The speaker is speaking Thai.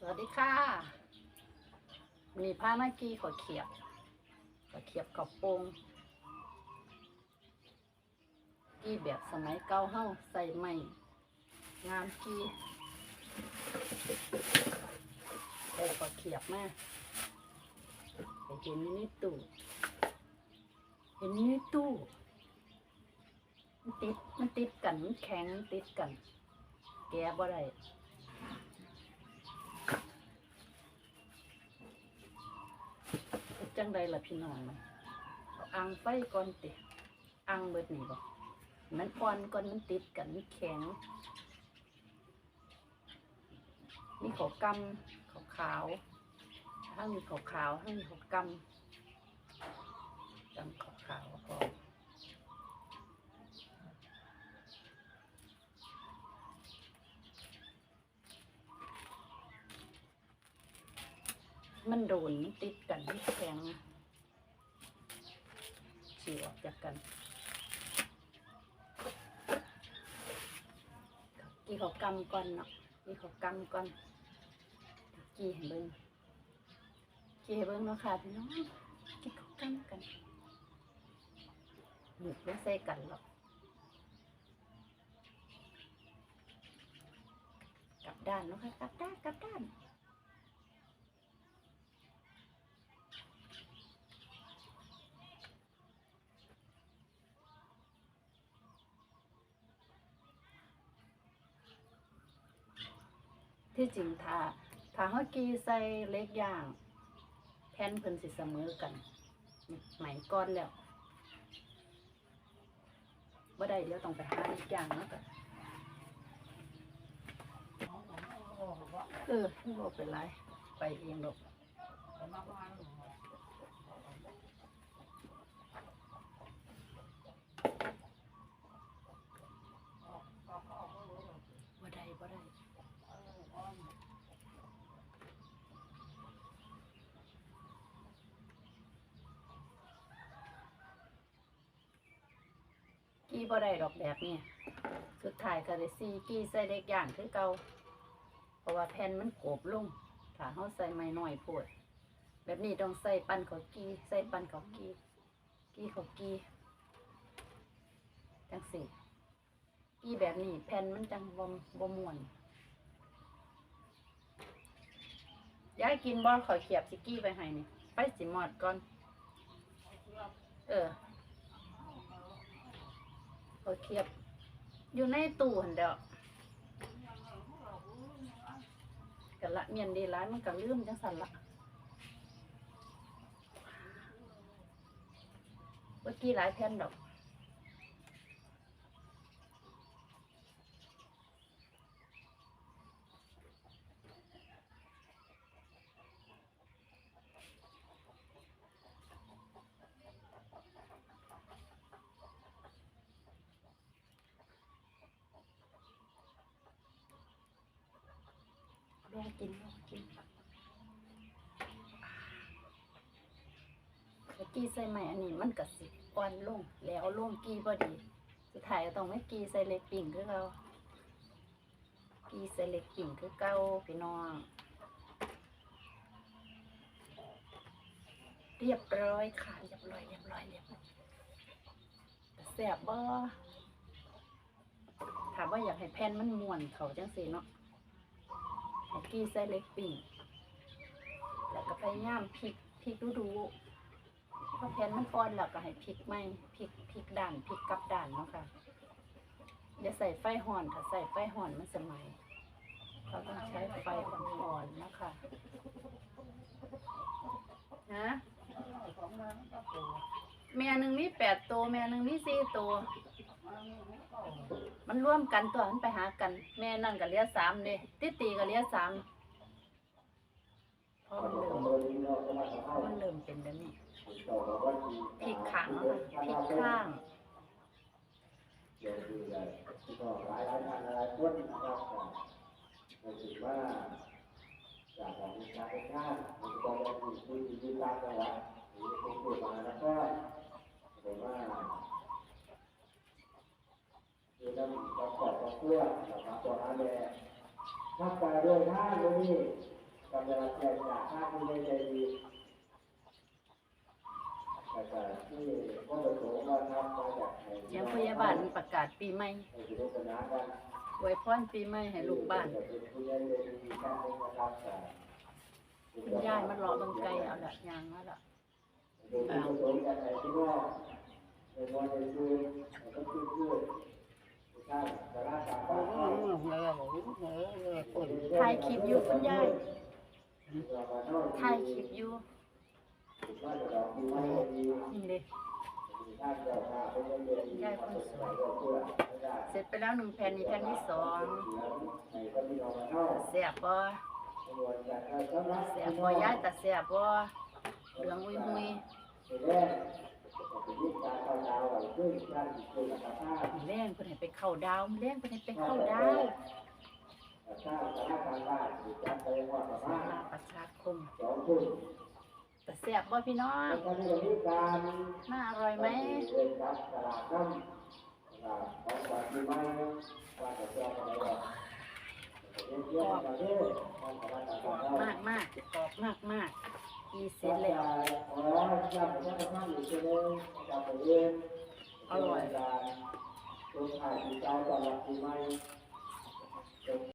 สวัสดีค่ะมีผ้าเมื่อกี้ขอเขียบ ขอเขียบกับโปงกี้แบบสมัยเก่าเฮาใส่ไม้งามกี้ได้ขอเขียบมาไปเห็นอยู่ตู้เห็นอยู่ตู้มันติด มันติดกัน มันแข็ง มันติดกัน แกะบ่ได้ จังใดล่ะพี่น้องอังไฟก่อนติอังเบิดนี่บ่มันอ่อนก่อนมันติดกันมันแข็ง มีขอกำขาวขาวถ้ามีขาวขาวถ้ามีขอกำกำขาวขาวพอ มันโดนมันติดกันมันแข็งฉีออกจากกันกี่เขากำก่อนเนาะกี่เขากำก่อนกี่ให้เบิ้งกี่ให้เบิ้งเนาะค่ะพี่น้องกี่เขากำกันหยุดไม่ใส่กันหรอกกลับด้านเนาะค่ะกลับด้านกลับด้าน ที่จริงถ้าถ้าเฮากีใส่เล็กย่าง แผ่นเพิ่นสิเสมอกันไหมก้อนแล้วบ่ได้เดี๋ยวต้องไปหาเล็กย่างเนาะกันเออบ่เป็นไรไปเองดอกบ่ได้บ่ได้ กี้บ่ได้ดอกแบบนี้สุดท้ายก็ได้ซีกี้ใส่เล็กอย่างคือเก่าเพราะว่าแผ่นมันโกบลงถ้าเฮาใส่ไม้น้อยโพดแบบนี้ต้องใส่ปั้นขาวกี้ใส่ปั้นขาวกี้กี้ขาวกี้จังสิกี้แบบนี้แผ่นมันจังบ่บ่ม่วนยายกินบ่ขอเขียบสิกี้ไปให้นี่ไปสิหมอดก่อน เออ เขาเทียบ อยู่ในตู้หันเดียวกันละเมียนดีร้านมันก็ลืมจังสันละเมื่อกี้หลายแผ่นดอก ลองกินลองกินเมื่อกี้ใส่ใหม่อันนี้มันก็สิอ่อนลงแล้วลงกีพอดี สุดท้ายก็ต้องไม่กีใส่เล็กปิ่งคือเรากีใส่เล็กปิ่งคือเก้าพี่น้องเรียบร้อยค่ะเรียบร้อยเรียบร้อยเรียบร้อยแสบบ่ถามว่าอยากให้แผ่นมันม่วนเขาจังสีเนาะ ให้กี้ใส่เล็กปิ่งแล้วก็พยายามพลิกพลิกดูดูๆเพราะแผ่นมันอ่อนแล้วก็ให้พลิกไม่พลิกพลิกด่านพลิกกลับด่านเนาะค่ะอย่าใส่ไฟห่อนค่ะใส่ไฟห่อนมันสมัยเราต้องใช้ไฟอ่อนๆนะคะนะแม่หนึ่งมีแปดตัวแม่หนึ่งมีสี่ตัว มันร่วมกันตัวมันไปหากัน แม่นั่นก็เลี้ยสามเด้ติตีก็เลี้ยสามพราะมันเริ่มมันเริ่มเป็นแบบนี้พิกข้างพิกข้างก็หลายหลายท่านหลายคนนะครับก็ถือว่าจากของการเป็นชาติมีกองทัพที่คุยยืนตามจังหวัดหรือเป็นผู้มาแล้วก็หรือว่าคือต้องต้องกอดต้อง เพื่อนะครับตัวอาแม่นับไปด้วยท่านนี้กำลังใจจากภาคผู้ใหญ่ใจดีแต่ที่ก็ประสงค์ว่าทำมาจากเสียงพยาบาลมันประกาศปีใหม่ให้ถือว่าเป็นน้อวยพรปีใหม่ให้ลูกบ้านเป็นผู้ใหญ่ใจดีท่านหนึ่งนะครับแต่คุณยายมันรอเบังไกลเอาละยางมาละโดยที่ประสงค์จากไหนที่ว่าในวันในคืนก็คือเพื่อา ถ่ายคลิปอยู่คุณยายถ่ายคลิปอยู่นี่เลยยายคนสวย เสร็จไปแล้วหนึ่งแผ่นนี่แผ่นที่สองแสบบ่แสบบ่ยายแต่แสบบ่เหลืองหุยหุย แรงเพิ่นให้ไปเข้าดาวมีแรงเพิ่นให้ไปเข้าดาวสาราประชาคมแต่แสบบ่พี่น้องน่าอร่อยไหมมากมากกรอบมากมาก อีเสร็จแล้วอร่อย